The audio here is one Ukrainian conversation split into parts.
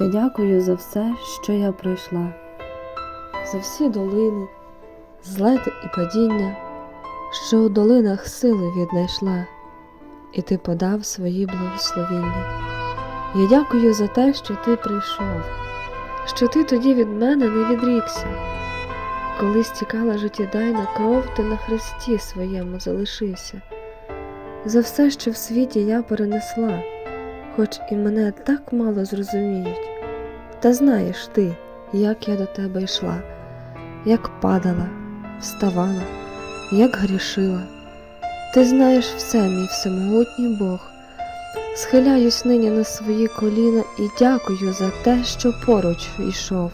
Я дякую за все, що я пройшла, за всі долини, злети і падіння, що у долинах сили віднайшла, і ти подав свої благословіння. Я дякую за те, що ти прийшов, що ти тоді від мене не відрікся. Коли стікала життєдайна кров, ти на хресті своєму залишився. За все, що в світі я перенесла, хоч і мене так мало зрозуміють. Та знаєш ти, як я до тебе йшла, як падала, вставала, як грішила. Ти знаєш все, мій всемогутній Бог. Схиляюсь нині на свої коліна і дякую за те, що поруч йшов,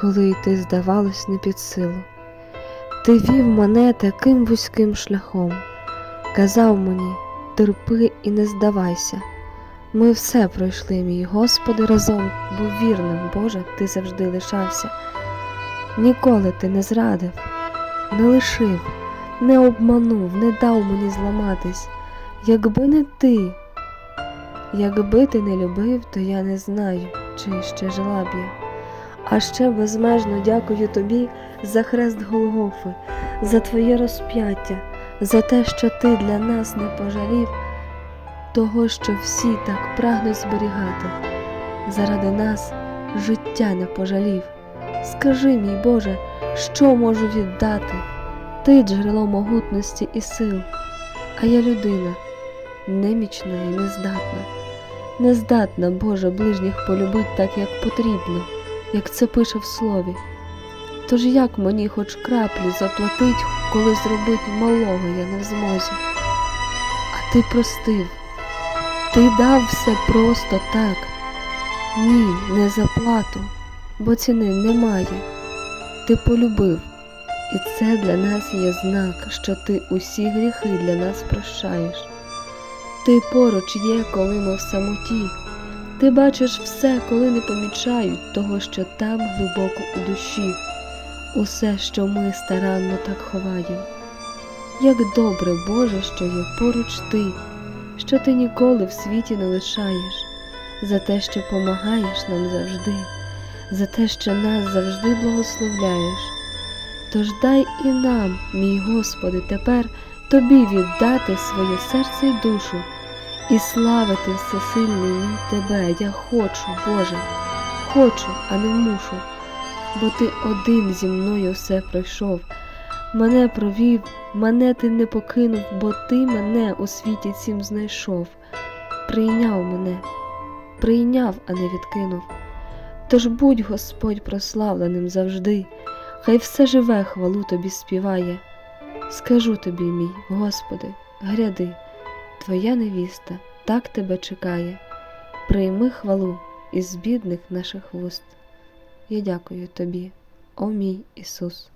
коли йти здавалось не під силу. Ти вів мене таким вузьким шляхом, казав мені, терпи і не здавайся. Ми все пройшли, мій Господи, разом, бо вірним, Боже, ти завжди лишався. Ніколи ти не зрадив, не лишив, не обманув, не дав мені зламатись. Якби не ти, якби ти не любив, то я не знаю, чи ще жила б я. А ще безмежно дякую тобі за хрест Голгофи, за твоє розп'яття, за те, що ти для нас не пожалів того, що всі так прагнуть зберігати, заради нас життя не пожалів. Скажи, мій Боже, що можу віддати? Ти джерело могутності і сил, а я людина, немічна і нездатна, нездатна, Боже, ближніх полюбить так, як потрібно, як це пише в слові. Тож як мені хоч краплю заплатить, коли зробить малого я не в змозі? А ти простив. Ти дав все просто так. Ні, не за плату, бо ціни немає. Ти полюбив, і це для нас є знак, що ти усі гріхи для нас прощаєш. Ти поруч є, коли ми в самоті. Ти бачиш все, коли не помічають того, що там глибоко у душі, усе, що ми старанно так ховаємо. Як добре, Боже, що є поруч ти що ти ніколи в світі не лишаєш, за те, що помагаєш нам завжди, за те, що нас завжди благословляєш. Тож дай і нам, мій Господи, тепер Тобі віддати своє серце й душу і славити всесильний Тебе. Я хочу, Боже, хочу, а не мушу, бо Ти один зі мною все пройшов. Мене провів, мене ти не покинув, бо ти мене у світі цім знайшов, прийняв мене, прийняв, а не відкинув. Тож будь Господь прославленим завжди, хай все живе хвалу тобі співає. Скажу тобі, мій, Господи, гряди, Твоя невіста так тебе чекає, прийми хвалу із бідних наших вуст. Я дякую тобі, о мій Ісус.